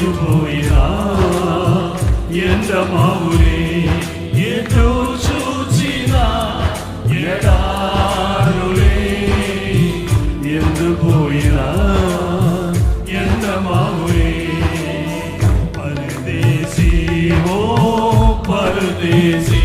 కన్నుపోయినా ఎంత మావులే ఎటు చూచినా ఎడారులే. ఎందు పోయినా ఎంత మావులే పరదేశీ ఓ పరదేశీ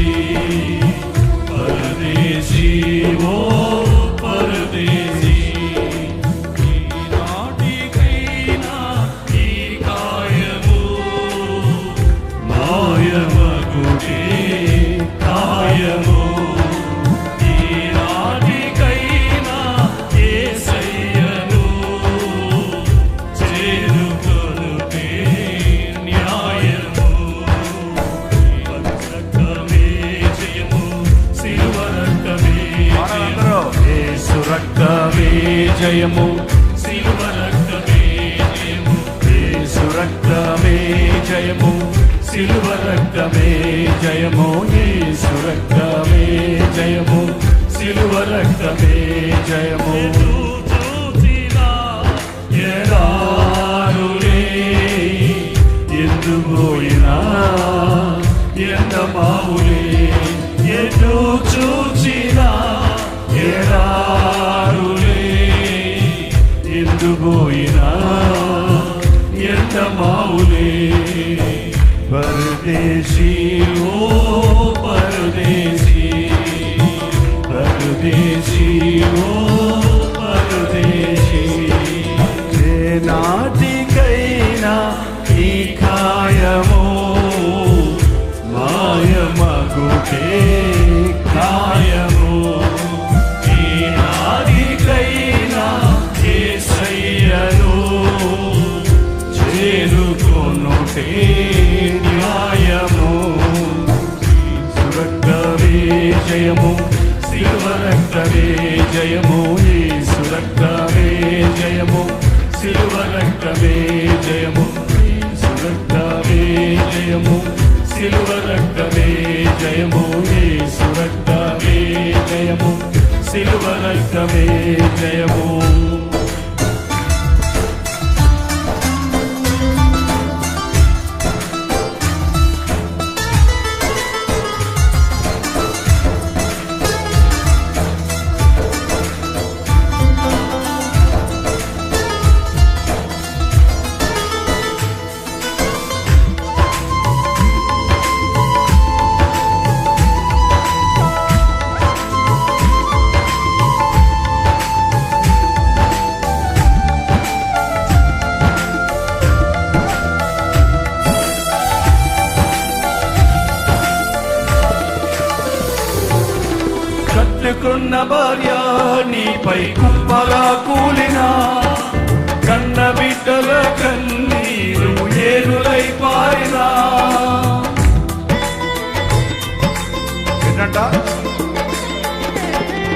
జయము సిలువ రక్తమే జయము. యేసు రక్తమే జయము సిలువ రక్తమే జయము. యేసు రక్తమే జయము సిలువ రక్తమే జయము. చూచినా ఎందు పోయినా ఎండ మావులే ఎటు చూచినా. పరదేశీ జయము. సిలువ శిలువరక్తమే జయము. కట్టుకున్న భార్య నీపై కుప్పలా కూలినా కన్న బిడ్డల కన్నీరు ఏరులై పారినా.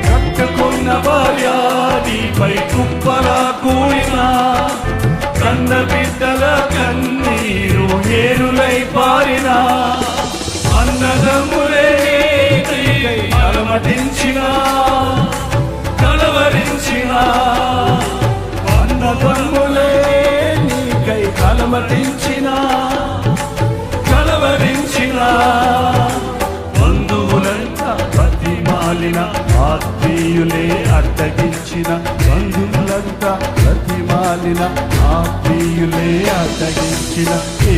కట్టుకున్న భార్య నీపై కుప్పలా కూలినా కన్న బిడ్డల కన్నీరు ఏరులై పారినా. అలమటించిన కలవరించిన వంద పన్నులే నీకై కలమటించిన కలవరించిన బంధువులంతా ప్రతిమాలిన ఆత్మీయులే అడ్డగించిన బంధువులంతా ప్రతిమాలిన ఆత్మీయులే అడ్డగించిన ఏ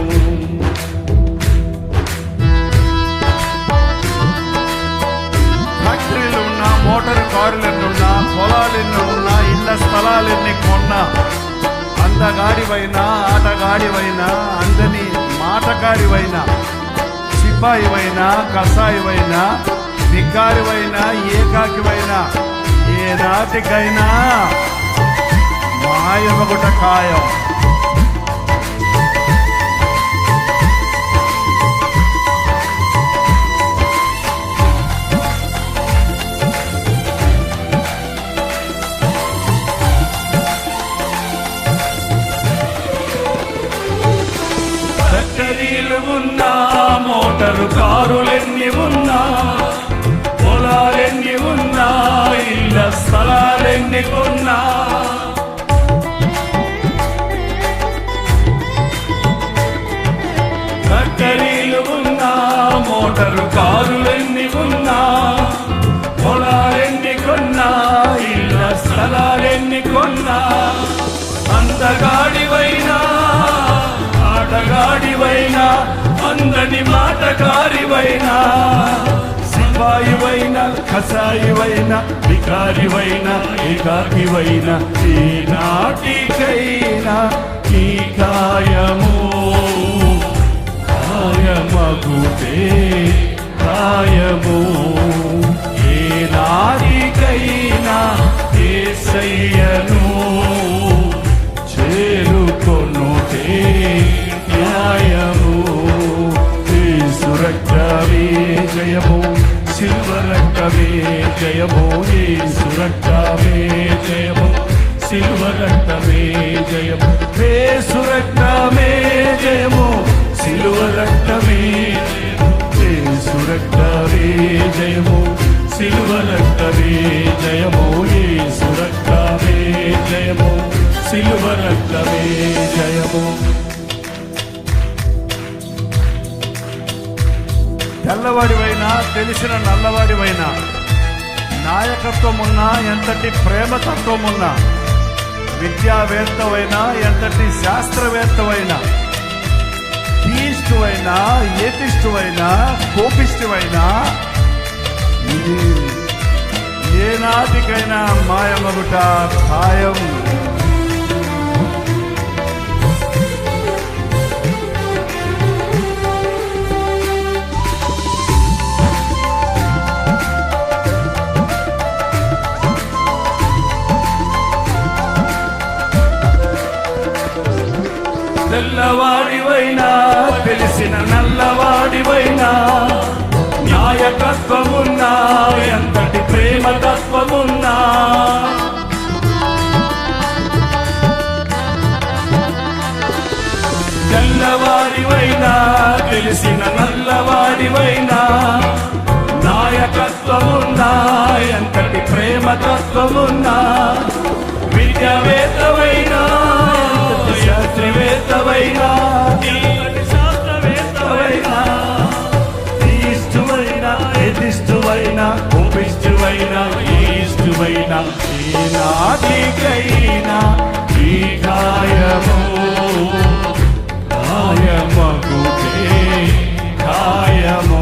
ఆటగాడివైనా ఆటగాడివైనా అందని మాటగాడివైనా సిపాయివైనా కసాయివైనా దిగ్గారివైనా ఏకాకివైనా ఏ నాటికైనా మాయమగుట ఖాయం. మోటారు కారులెన్ని ఉన్నా పొలాలెన్ని కొన్నా ఇళ్ళ స్థలాలెన్ని కొన్నా. అందగాడివైనా ఆటగాడివైనా అందని మాటకారివైనా సిపాయివైనా కసాయివైనా వికారివైనా ఏకాకివైనా ఈనాటికైనా ఈ కాయము సహాయమగుతే కాయము ఏ నాటికైనా ఏసయ్యను చేరుకొనుటే న్యాయము సురక్షవే జయము శిల్వరక్తమే జయము సురక్షవే జయము శిల్వరక్తమే జయము హే సురక్తమే సురక్తమే జయము శిల్వరక్తమే జయము ఏ సురక్తమే జయము శిల్వరక్తమే జయము. తెల్లవాడివైనా తెలిసిన నల్లవాడివైనా నాయకత్వం ఉన్నా ఎంతటి ప్రేమతత్వం ఉన్నా విద్యావేత్తవైనా ఎంతటి శాస్త్రవేత్తవైనా థీయిస్టువైనా ఏతిష్టువైనా కోపిష్టువైనా ఏనాటికైనా మాయమగుట ఖాయం. తెల్లవాడివైనా తెలిసిన నల్లవాడివైనా న్యాయకత్వమున్నా ఎంతటి ప్రేమతత్వమున్నా తెల్లవాడివైనా తెలిసిన నల్లవాడివైనా ఈష్టువైనా ఈ నాటికైనా ఈ కాయము కాయమగుతే కాయము